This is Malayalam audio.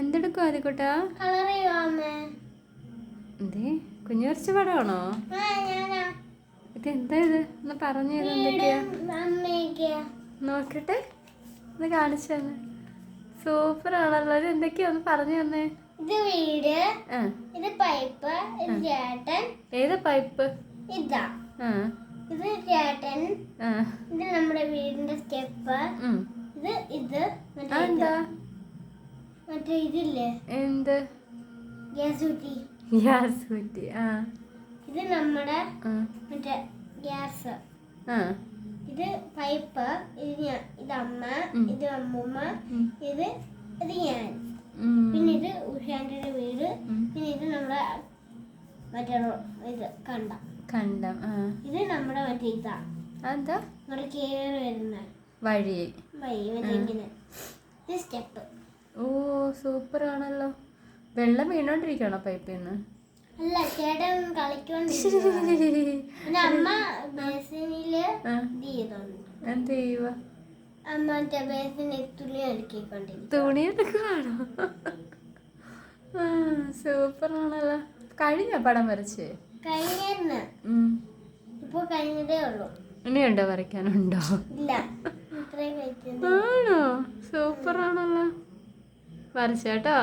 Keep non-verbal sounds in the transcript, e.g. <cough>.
എന്തെടുക്കും ആദ്യക്കൂട്ടാ എന്തേ കുഞ്ഞു കുറച്ച് പടമാണോ? ഇത് എന്താ ഇത്? ഒന്ന് പറഞ്ഞു ഇത് എന്തൊക്കെയാ? നോക്കട്ടെ ഒന്ന് കാണിച്ചു തന്നെ. സൂപ്പർ ആണല്ലോ ഇത് എന്തൊക്കെയാ ഒന്ന് പറഞ്ഞു തന്നേ? ഇത് വീട് ഇത് പൈപ്പ് ഇത് ചേട്ടൻ. ഏത് പൈപ്പ്? ഇതാ. ഇത് ചേട്ടൻ. ഇത് നമ്മുടെ വീടിന്റെ സ്റ്റെപ്പ്. ഇത് ഇത്. എന്താ മറ്റേ ഇതില്ലേ? എന്ത്? ഗ്യാസ് കുറ്റി ആ. ഇത് നമ്മുടെ മറ്റേ ഗ്യാസ്. ആ. ഇത് പൈപ്പ് ഇത് ഞാൻ ഇത് അമ്മ ഇത് അമ്മൂമ്മ ഇത് ഇത് ഞാൻ. പിന്നെ ഇത് ഉഷാന്റെ വീട് പിന്നെ ഇത് നമ്മുടെ മറ്റേ ഇത് കണ്ട. കണ്ടം ഇത് നമ്മുടെ മറ്റേ ഇതാ. അതെന്താ? നമ്മുടെ കേറി വരുന്ന വഴി. വഴി മറ്റേ ഇങ്ങനെ. ഇത് സ്റ്റെപ്പ്. ഓ സൂപ്പർ ആണല്ലോ വെള്ളം വീണോണ്ടിരിക്കണോ പൈപ്പിൽ നിന്ന് അല്ല ചേട്ടൻ <laughs> അമ്മ ബേസിനിൽ ആ, ഇത് എന്ത് ചെയ്യുക അമ്മ മറ്റേ ബേസിന് തുണി തുണി സൂപ്പർ ആണല്ലോ കഴിഞ്ഞ പടം വരച്ച്. ഇപ്പൊ കഴിഞ്ഞതേ ഉള്ളൂ. ഇനിയുണ്ടോ വരയ്ക്കാനുണ്ടോ? ഇല്ല ഇത്രയും കഴിച്ചത് ആണോ സൂപ്പർ ആണല്ലോ വരച്ചേട്ടോ.